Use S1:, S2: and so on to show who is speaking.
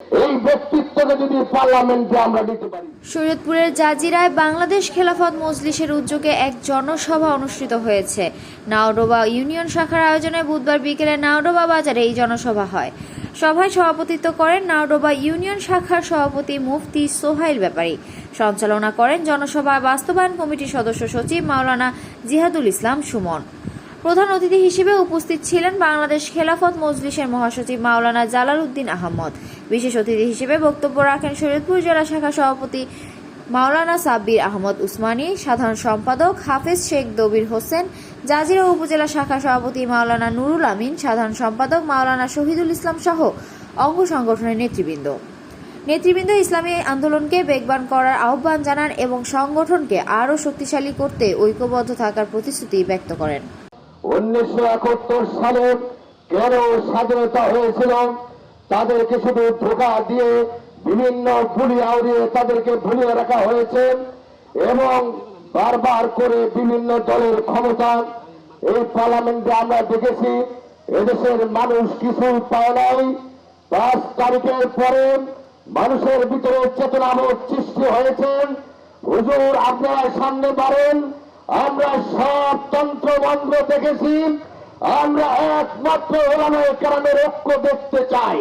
S1: এই
S2: শরীয়তপুরের জাজিরায় বাংলাদেশ খেলাফত মজলিসের উদ্যোগে এক জনসভা অনুষ্ঠিত হয়েছে। নাওডোবা ইউনিয়ন শাখার আয়োজনে বুধবার বিকেলে নাওডোবা বাজারে এই জনসভা হয়। সভায় সভাপতিত্ব করেন নাওডোবা ইউনিয়ন শাখার সভাপতি মুফতি সোহাইল ব্যাপারী। সঞ্চালনা করেন জনসভা বাস্তবায়ন কমিটির সদস্য সচিব মাওলানা জিহাদুল ইসলাম সুমন। প্রধান অতিথি হিসেবে উপস্থিত ছিলেন বাংলাদেশ খেলাফত মজলিসের মহাসচিব মাওলানা জালাল উদ্দিন আহমদ। বিশেষ অতিথি হিসেবে বক্তব্য রাখেন শরীয়তপুর জেলা শাখা সভাপতি মাওলানা সাব্বির আহমদ উসমানী, সাধারণ সম্পাদক হাফেজ শেখ দবির হোসেন, জাজিরা উপজেলা শাখা সভাপতি মাওলানা নুরুল আমিন, সাধারণ সম্পাদক মাওলানা শহীদুল ইসলাম সহ অঙ্গ সংগঠনের নেতৃবৃন্দ। নেতৃবৃন্দ ইসলামী আন্দোলনকে বেগবান করার আহ্বান জানান এবং সংগঠনকে আরও শক্তিশালী করতে ঐক্যবদ্ধ থাকার প্রতিশ্রুতি ব্যক্ত করেন।
S1: উনিশশো একাত্তর সালে কেন স্বাধীনতা হয়েছিল? তাদেরকে শুধু ধোকা দিয়ে বিভিন্ন ভুলি আউড়িয়ে তাদেরকে ভুলিয়ে রাখা হয়েছে এবং বারবার করে বিভিন্ন দলের ক্ষমতা এই পার্লামেন্টে আমরা দেখেছি, এদেশের মানুষ কিছু পায় নাই। পাঁচ তারিখের পরে মানুষের ভিতরে চেতনাবোধ সৃষ্টি হয়েছে। হুজুর, আপনারা সামনে পারেন আমরা সব তন্ত্র মন্ত্র দেখেছি। আমরা একমাত্র ওলানের কারণে ঐক্য দেখতে চাই।